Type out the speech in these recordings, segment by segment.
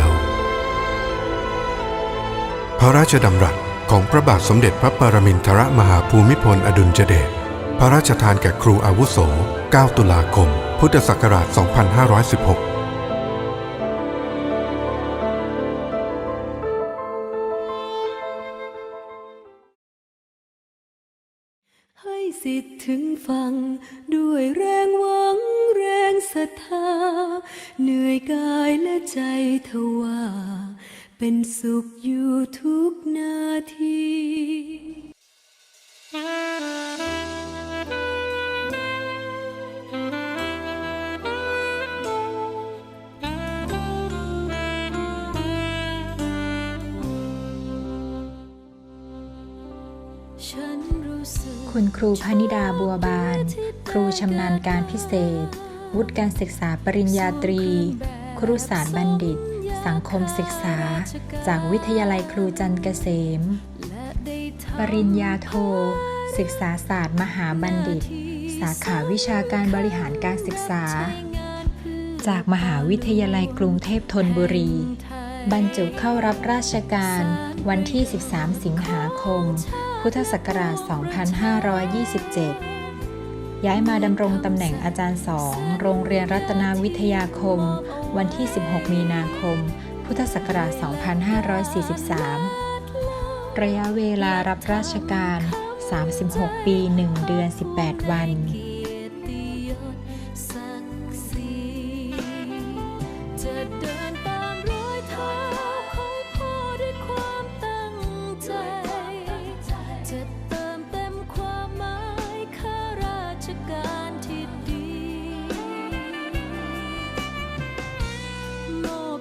ว พระราชดำรัสของพระบาทสมเด็จพระปรมินทรมหาภูมิพลอดุลยเดช พระราชทานแก่ครูอาวุโส 9 ตุลาคม พุทธศักราช 2516สิทธิ์ถึงฟังด้วยแรงหวังแรงศรัทธา เหนื่อยกายและใจทว่า เป็นสุขอยู่ทุกนาทีฉันรู้สึกคุณครูพนิดาบัวบาน ครูชำนาญการพิเศษ วุฒิการศึกษาปริญญาตรี ครุศาสตร์บัณฑิต สังคมศึกษาจากวิทยาลัยครูจันเกษม ปริญญาโท ศึกษาศาสตร์มหาบัณฑิต สาขาวิชาการบริหารการศึกษา จากมหาวิทยาลัยกรุงเทพธนบุรี บรรจุเข้ารับราชการวันที่ 13 สิงหาคม พุทธศักราช 2527ย้ายมาดำรงตำแหน่งอาจารย์สอง โรงเรียนรัตนาวิทยาคม วันที่ 16 มีนาคม พุทธศักราช 2543 ระยะเวลารับราชการ 36 ปี 1 เดือน 18 วันเกียรติยศศักดิ์ศรีจะ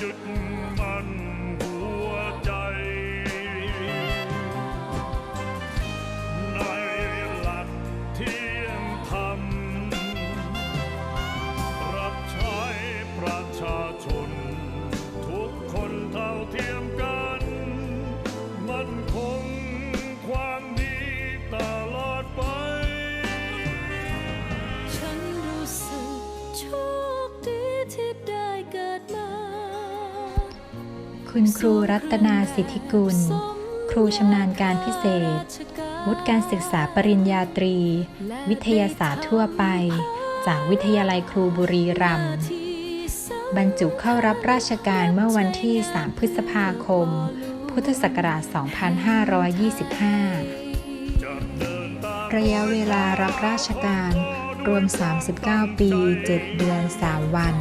ยึ คุณครูรัตนาสิทธิกุล ครูชำนาญการพิเศษ วุฒิการศึกษาปริญญาตรี วิทยาศาสตร์ทั่วไป จากวิทยาลัยครูบุรีรัมย์บรรจุเข้ารับราชการเมื่อวันที่ 3 พฤษภาคม พุทธศักราช 2525 ระยะเวลารับราชการรวม 39 ปี 7 เดือน 3 วัน